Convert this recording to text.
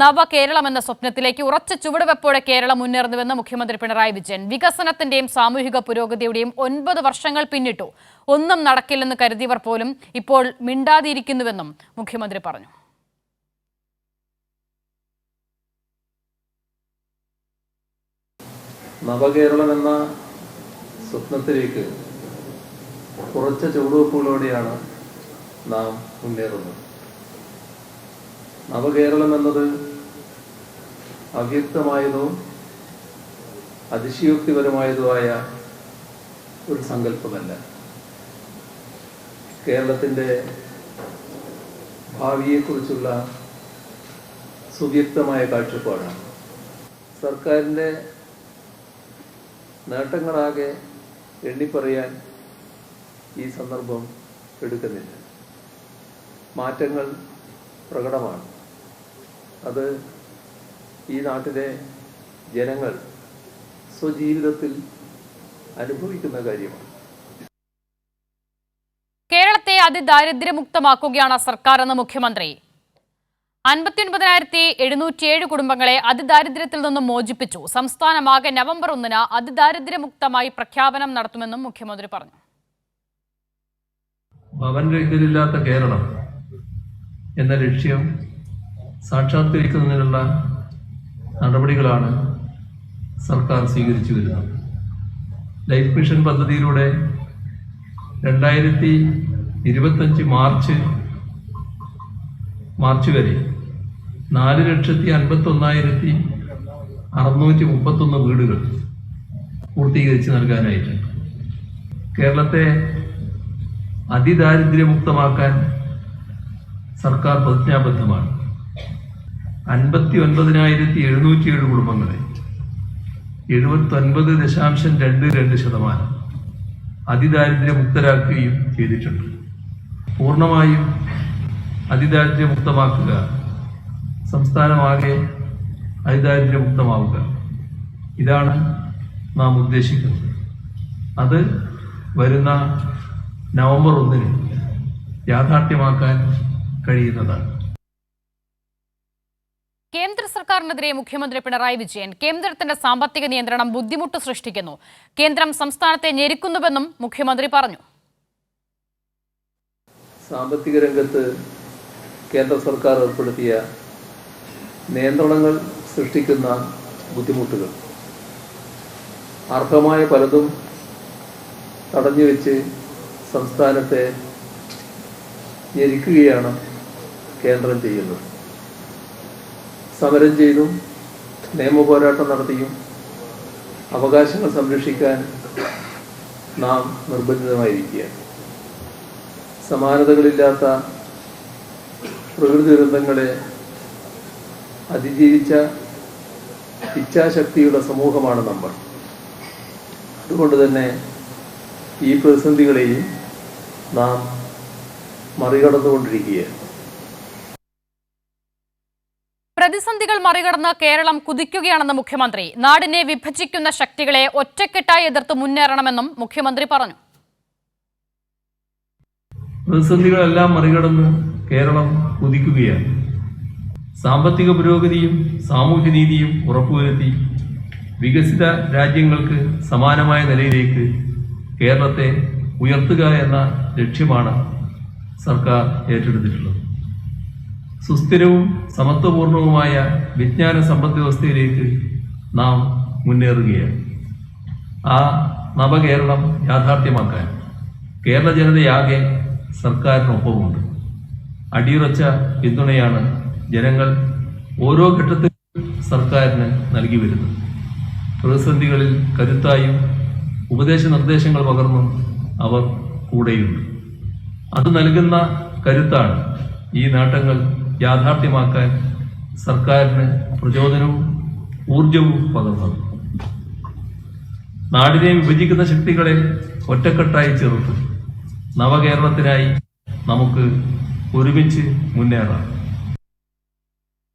നവകേരളം എന്ന സ്വപ്നത്തിലേക്ക് ഉറച്ച ചുവടുവെപ്പോടെ കേരളം മുന്നേറുന്നുവെന്ന് മുഖ്യമന്ത്രി പിണറായി വിജയൻ വികസനത്തിന്റെയും സാമൂഹിക പുരോഗതിയുടെയും ഒൻപത് വർഷങ്ങൾ പിന്നിട്ടു. ഒന്നും നടക്കില്ലെന്ന് കരുതിയവർ പോലും ഇപ്പോൾ മിണ്ടാതിരിക്കുന്നുവെന്നും മുഖ്യമന്ത്രി പറഞ്ഞു. നവകേരളം എന്ന സ്വപ്നത്തിലേക്ക് ഉറച്ച ചുവടുവെപ്പുകളോടെയാണ് നാം മുന്നേറുന്നത്. നവകേരളം എന്നത് അവ്യക്തമായതോ അതിശയോക്തിപരമായതോ ആയ ഒരു സങ്കല്പമല്ല. കേരളത്തിന്റെ ഭാവിയെക്കുറിച്ചുള്ള സുവ്യക്തമായ കാഴ്ചപ്പാടാണ്. സർക്കാരിന്റെ നേട്ടങ്ങളാകെ എണ്ണിപ്പറയാൻ ഈ സന്ദർഭം എടുക്കുന്നില്ല. മാറ്റങ്ങൾ പ്രകടമാണ്. അത് ഈ നാട്ടിലെ ജനങ്ങൾ സ്വജീവിതത്തിൽ അനുഭവിക്കുന്ന കാര്യമാണ്. കേരളത്തെ അതിദാരിദ്ര്യമുക്തമാക്കുകയാണ് സർക്കാർ എന്ന് മുഖ്യമന്ത്രി. അൻപത്തിയൊൻപതിനായിരത്തി എഴുന്നൂറ്റിയേഴ് കുടുംബങ്ങളെ അതിദാരിദ്ര്യത്തിൽ നിന്നും മോചിപ്പിച്ചു. സംസ്ഥാനമാകെ നവംബർ ഒന്നിന് അതിദാരിദ്ര്യമുക്തമായി പ്രഖ്യാപനം നടത്തുമെന്നും മുഖ്യമന്ത്രി പറഞ്ഞു. ഭവൻ രഹിതരില്ലാത്ത കേരളം എന്ന ലക്ഷ്യം സാക്ഷാത്കരിക്കുന്നതിനുള്ള നടപടികളാണ് സർക്കാർ സ്വീകരിച്ചു വരുന്നത്. ലൈഫ് മിഷൻ പദ്ധതിയിലൂടെ രണ്ടായിരത്തി ഇരുപത്തഞ്ച് മാർച്ച് മാർച്ച് വരെ നാല് ലക്ഷത്തി അൻപത്തൊന്നായിരത്തി അറുന്നൂറ്റി മുപ്പത്തൊന്ന് വീടുകൾ പൂർത്തീകരിച്ച് നൽകാനായിട്ടുണ്ട്. കേരളത്തെ അതിദാരിദ്ര്യമുക്തമാക്കാൻ സർക്കാർ പ്രതിജ്ഞാബദ്ധമാണ്. അൻപത്തി ഒൻപതിനായിരത്തി എഴുന്നൂറ്റി ഏഴ് കുടുംബങ്ങളെ. എഴുപത്തൊൻപത് ദശാംശം രണ്ട് രണ്ട് ശതമാനം അതിദാരിദ്ര്യമുക്തരാക്കുകയും ചെയ്തിട്ടുണ്ട്. പൂർണമായും അതിദാരിദ്ര്യമുക്തമാക്കുക സംസ്ഥാനമാകെ അതിദാരിദ്ര്യമുക്തമാവുക. ഇതാണ് നാം ഉദ്ദേശിക്കുന്നത്. അത് വരുന്ന നവംബർ ഒന്നിന് യാഥാർത്ഥ്യമാക്കാൻ കഴിയുന്നതാണ്. സർക്കാരിനെതിരെ മുഖ്യമന്ത്രി പിണറായി വിജയൻ കേന്ദ്രത്തിന്റെ സാമ്പത്തിക നിയന്ത്രണം ബുദ്ധിമുട്ട് സൃഷ്ടിക്കുന്നു. കേന്ദ്രം സംസ്ഥാനത്തെ ഞെരുക്കുന്നുവെന്നും മുഖ്യമന്ത്രി പറഞ്ഞു. സാമ്പത്തിക രംഗത്ത് കേന്ദ്ര സർക്കാർ ഏർപ്പെടുത്തിയ നിയന്ത്രണങ്ങൾ സൃഷ്ടിക്കുന്ന ബുദ്ധിമുട്ടുകൾ. അർഹമായ പലതും തടഞ്ഞു വെച്ച് സംസ്ഥാനത്തെ ഞെരുക്കുകയാണ് കേന്ദ്രം ചെയ്യുന്നത്. സമരം ചെയ്തും നിയമപോരാട്ടം നടത്തിയും അവകാശങ്ങൾ സംരക്ഷിക്കാൻ നാം നിർബന്ധിതമായിരിക്കുകയാണ്. സമാനതകളില്ലാത്ത പ്രകൃതി ദുരന്തങ്ങളെ അതിജീവിച്ച ഇച്ഛാശക്തിയുടെ സമൂഹമാണ് നമ്മൾ. അതുകൊണ്ട് തന്നെ ഈ പ്രതിസന്ധികളെയും നാം മറികടന്നുകൊണ്ടിരിക്കുകയാണ്. പ്രതിസന്ധികൾ മറികടന്ന് കേരളം കുതിക്കുകയാണെന്ന് മുഖ്യമന്ത്രി. നാടിനെ വിഭജിക്കുന്ന ശക്തികളെ ഒറ്റക്കെട്ടായി എതിർത്ത് മുന്നേറണമെന്നും മുഖ്യമന്ത്രി പറഞ്ഞു. പ്രതിസന്ധികളെല്ലാം മറികടന്ന് കേരളം കുതിക്കുകയാണ്. സാമ്പത്തിക പുരോഗതിയും സാമൂഹ്യനീതിയും ഉറപ്പുവരുത്തി വികസിത രാജ്യങ്ങൾക്ക് സമാനമായ നിലയിലേക്ക് കേരളത്തെ ഉയർത്തുക എന്ന ലക്ഷ്യമാണ് സർക്കാർ ഏറ്റെടുത്തിട്ടുള്ളത്. സുസ്ഥിരവും സമത്വപൂർണവുമായ വിജ്ഞാന സമ്പദ് വ്യവസ്ഥയിലേക്ക് നാം മുന്നേറുകയാണ്. ആ നവകേരളം യാഥാർത്ഥ്യമാക്കാൻ കേരള ജനതയാകെ സർക്കാരിനൊപ്പമുണ്ട്. അടിയുറച്ച പിന്തുണയാണ് ജനങ്ങൾ ഓരോ ഘട്ടത്തിൽ സർക്കാരിന് നൽകി വരുന്നത്. പ്രതിസന്ധികളിൽ കരുത്തായും ഉപദേശ നിർദ്ദേശങ്ങൾ പകർന്നും അവർ കൂടെയുണ്ട്. അത് നൽകുന്ന കരുത്താണ് ഈ നേട്ടങ്ങൾ യാഥാർത്ഥ്യമാക്കാൻ സർക്കാരിന് പ്രചോദനവും ഊർജവും പകർന്നത് നാടിനെ വിഭജിക്കുന്ന ശക്തികളെ ഒറ്റക്കെട്ടായി ചെറുത്ത് നവകേരളത്തിനായി നമുക്ക് ഒരുമിച്ച് മുന്നേറാം.